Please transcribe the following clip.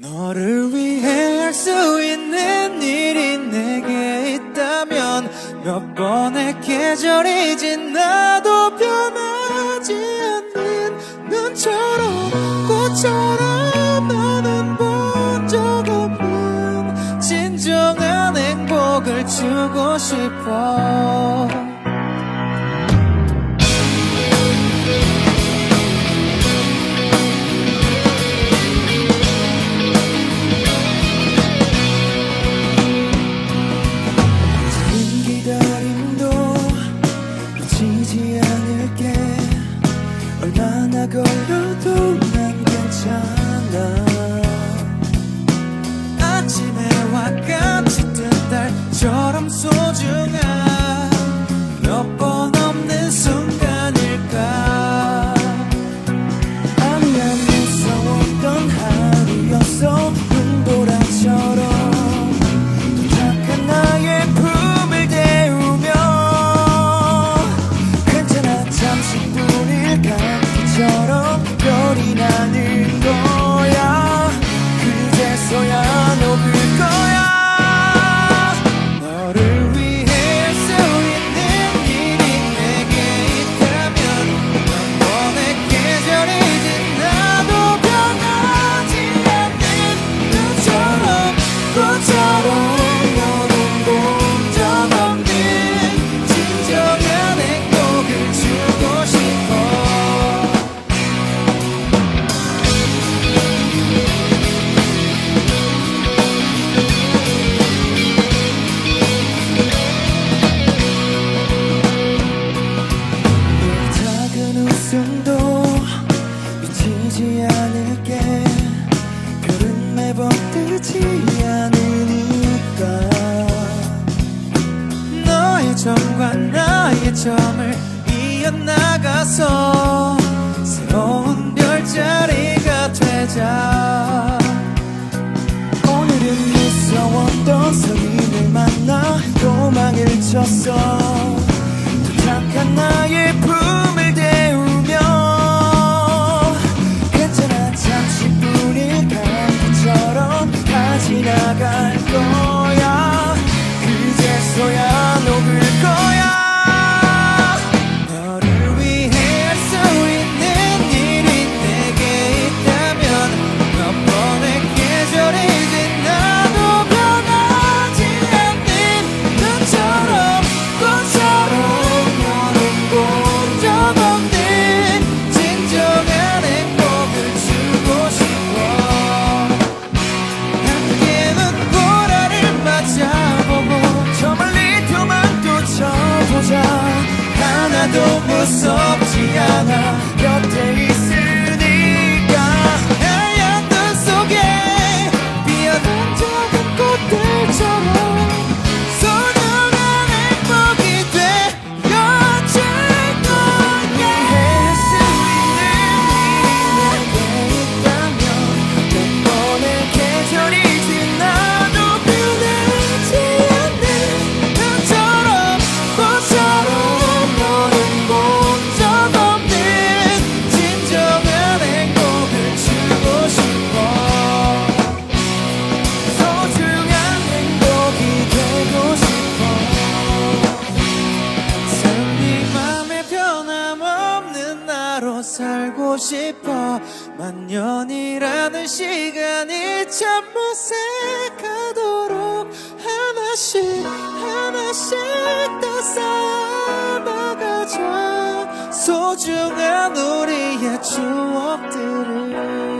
너를 위해 할 수 있는 일이 내게 있다면 몇 번의 계절이 지나도 변하지 않는 눈처럼 꽃처럼 나는 본 적 없는 진정한 행복을 주고 싶어. 제법 뜨지 않으니까. 너의 점과 나의 점을 이어나가서 새로운 별자리가 되자. 오늘은 무서웠던 성인을 만나 도망을 쳤어. I'm gone. 무섭지 않아. 곁에 싶어. 만년이라는 시간이 참 무색하도록 하나씩 하나씩 더 쌓아나가자 소중한 우리의 추억들을.